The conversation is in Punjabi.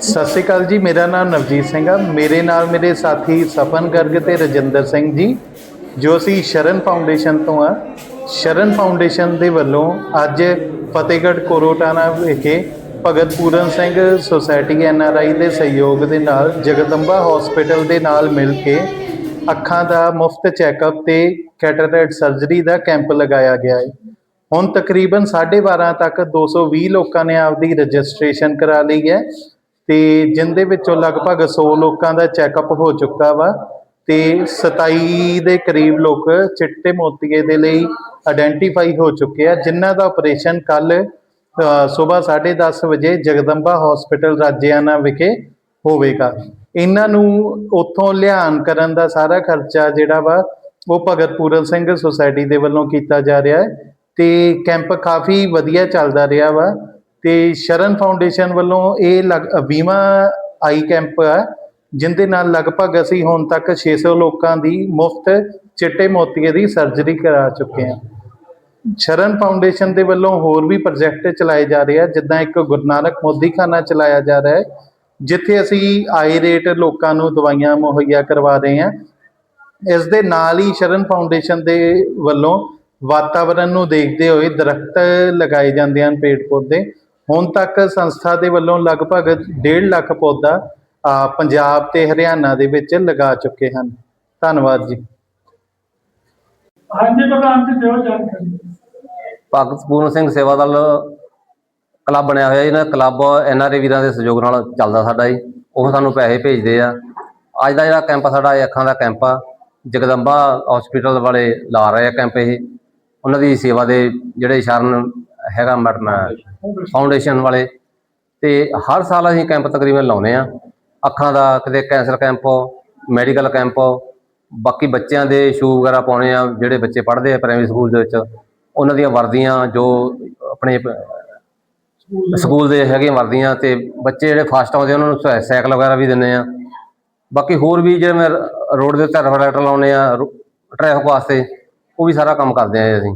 ਸਤਿ ਸ਼੍ਰੀ ਅਕਾਲ ਜੀ, ਮੇਰਾ ਨਾਮ ਨਵਜੀਤ ਸਿੰਘ ਆ। ਮੇਰੇ ਨਾਲ ਮੇਰੇ ਸਾਥੀ ਸਫਨ ਗਰਗ ਤੇ ਰਜਿੰਦਰ ਸਿੰਘ ਜੀ, ਜੋ ਅਸੀਂ ਸ਼ਰਨ ਫਾਊਂਡੇਸ਼ਨ ਤੋਂ ਆ। ਸ਼ਰਨ ਫਾਊਂਡੇਸ਼ਨ ਦੇ ਵੱਲੋਂ ਅੱਜ ਫਤਿਹਗੜ੍ਹ ਕੋਰੋਟਾਨਾ ਵਿਖੇ Bhagat Puran Singh society N R I ਦੇ ਸਹਿਯੋਗ ਦੇ ਨਾਲ, ਜਗਦੰਬਾ ਹਸਪੀਟਲ ਦੇ ਨਾਲ ਮਿਲ ਕੇ ਅੱਖਾਂ ਦਾ ਮੁਫਤ ਚੈੱਕਅਪ ਤੇ ਕੈਟਰੈਕਟ ਸਰਜਰੀ ਦਾ ਕੈਂਪ ਲਗਾਇਆ ਗਿਆ ਹੈ। ਹੁਣ ਤਕਰੀਬਨ 12:30 ਤੱਕ 220 ਲੋਕਾਂ ਨੇ ਆਪਦੀ ਰਜਿਸਟ੍ਰੇਸ਼ਨ ਕਰਾ ਲਈ ਹੈ ਤੇ ਜਿੰਦੇ ਵਿੱਚੋਂ ਲਗਭਗ 100 ਲੋਕਾਂ ਦਾ ਚੈੱਕਅਪ ਹੋ ਚੁੱਕਾ ਵਾ ਤੇ 27 ਦੇ ਕਰੀਬ ਲੋਕ ਚਿੱਟੇ ਮੋਤੀਏ ਦੇ ਲਈ ਆਇਡੈਂਟੀਫਾਈ ਹੋ ਚੁੱਕੇ ਆ, ਜਿਨ੍ਹਾਂ ਦਾ ਆਪਰੇਸ਼ਨ ਕੱਲ ਸਵੇਰ 10:30 ਵਜੇ ਜਗਦੰਬਾ ਹਸਪੀਟਲ ਰਾਜਿਆਣਾ ਵਿਖੇ ਹੋਵੇਗਾ। ਇਹਨਾਂ ਨੂੰ ਉੱਥੋਂ ਲਿਆਣ ਕਰਨ ਦਾ ਸਾਰਾ ਖਰਚਾ ਜਿਹੜਾ ਵਾ ਉਹ ਭਗਤ ਪੂਰਨ ਸਿੰਘ ਸੁਸਾਇਟੀ ਦੇ ਵੱਲੋਂ ਕੀਤਾ ਜਾ ਰਿਹਾ ਹੈ। ਤੇ ਕੈਂਪ ਕਾਫੀ ਵਧੀਆ ਚੱਲਦਾ ਰਿਹਾ ਵਾ ਤੇ ਸ਼ਰਨ ਫਾਊਂਡੇਸ਼ਨ ਵੱਲੋਂ ਇਹ ਲਗ- ਬੀਮਾ ਆਈ ਕੈਂਪ ਆ, ਜਿੰਦੇ ਨਾਲ ਲਗਭਗ ਅਸੀਂ ਹੁਣ ਤੱਕ 600 ਲੋਕਾਂ ਦੀ ਮੁਫਤ ਚਿੱਟੇ ਮੋਤੀਏ ਦੀ ਸਰਜਰੀ ਕਰਾ ਚੁੱਕੇ ਹਾਂ। ਸ਼ਰਨ ਫਾਊਂਡੇਸ਼ਨ ਦੇ ਵੱਲੋਂ ਹੋਰ ਵੀ ਪ੍ਰੋਜੈਕਟ ਚਲਾਏ ਜਾ ਰਹੇ ਆ, ਜਿੱਦਾਂ ਇੱਕ ਗੁਰੂ ਨਾਨਕ ਮੋਦੀਖਾਨਾ ਚਲਾਇਆ ਜਾ ਰਿਹਾ ਹੈ, ਜਿੱਥੇ ਅਸੀਂ ਆਈ ਰੇਟ ਲੋਕਾਂ ਨੂੰ ਦਵਾਈਆਂ ਮੁਹੱਈਆ ਕਰਵਾ ਰਹੇ ਹਾਂ। ਇਸ ਦੇ ਨਾਲ ਹੀ ਸ਼ਰਨ ਫਾਊਂਡੇਸ਼ਨ ਦੇ ਵੱਲੋਂ ਵਾਤਾਵਰਣ ਨੂੰ ਦੇਖਦੇ ਹੋਏ ਦਰਖਤ ਲਗਾਏ ਜਾਂਦੇ ਹਨ ਪੇੜ ਪੌਦੇ। ਹੁਣ ਤੱਕ ਸੰਸਥਾ ਦੇ ਵੱਲੋਂ ਲਗਭਗ 1.5 ਲੱਖ ਪੌਦਾ ਪੰਜਾਬ ਤੇ ਹਰਿਆਣਾ ਦੇ ਵਿੱਚ ਲਗਾ ਚੁੱਕੇ ਹਨ। ਧੰਨਵਾਦ ਜੀ। ਹਾਂਜੀ ਪ੍ਰਧਾਨ ਜੀ ਦਿਓ ਜਾਣਕਾਰੀ। ਭਗਤ ਪੂਰਨ ਸਿੰਘ ਸੇਵਾ ਦਲ ਕਲੱਬ ਬਣਿਆ ਹੋਇਆ ਜੀ ਨਾ ਕਲੱਬ ਐਨਆਰਏ ਵੀਰਾਂ ਦੇ ਸਹਿਯੋਗ ਨਾਲ ਚੱਲਦਾ ਸਾਡਾ ਜੀ। ਉਹ ਸਾਨੂੰ ਪੈਸੇ ਭੇਜਦੇ ਆ। ਅੱਜ ਦਾ ਜਿਹੜਾ ਕੈਂਪ ਸਾਡਾ ਇਹ ਅੱਖਾਂ ਦਾ ਕੈਂਪ ਆ। ਜਗਦੰਬਾ ਹਸਪੀਟਲ ਵਾਲੇ ਲਾ ਰਹੇ ਆ ਕੈਂਪ ਇਹ। ਉਹਨਾਂ ਦੀ ਸੇਵਾ ਦੇ ਜਿਹੜੇ ਸ਼ਰਨ ਹੈਗਾ ਮੈਡਮ ਫਾਊਂਡੇਸ਼ਨ ਵਾਲੇ। ਤੇ ਹਰ ਸਾਲ ਅਸੀਂ ਕੈਂਪ ਤਕਰੀਬਨ ਲਾਉਨੇ ਆ ਅੱਖਾਂ ਦਾ ਕਿਤੇ ਕੈਂਸਰ ਕੈਂਪ ਮੈਡੀਕਲ ਕੈਂਪ ਬਾਕੀ ਬੱਚਿਆਂ ਦੇ ਸ਼ੂ ਵਗੈਰਾ ਪਾਉਣੇ ਆ, ਜਿਹੜੇ ਬੱਚੇ ਪੜ੍ਹਦੇ ਆ ਪ੍ਰਾਇਮਰੀ ਸਕੂਲ ਦੇ ਵਿੱਚ, ਉਹਨਾਂ ਦੀਆਂ ਵਰਦੀਆਂ ਜੋ ਆਪਣੇ ਸਕੂਲ ਦੇ ਹੈਗੇ ਵਰਦੀਆਂ ਤੇ ਬੱਚੇ ਜਿਹੜੇ ਫਾਸਟ ਆਉਂਦੇ ਉਹਨਾਂ ਨੂੰ ਸਾਈ- ਸਾਈਕਲ ਵਗੈਰਾ ਵੀ ਦਿੰਦੇ ਆ ਬਾਕੀ ਹੋਰ ਵੀ ਜਿਹੜੇ ਮੈਂ ਰੋਡ ਦੇ ਉੱਤੇ ਰਿਫਲੈਕਟਰ ਲਾਉਨੇ ਆ ਟ੍ਰੈਫਿਕ ਵਾਸਤੇ ਉਹ ਵੀ ਸਾਰਾ ਕੰਮ ਕਰਦੇ ਆ ਅਸੀਂ।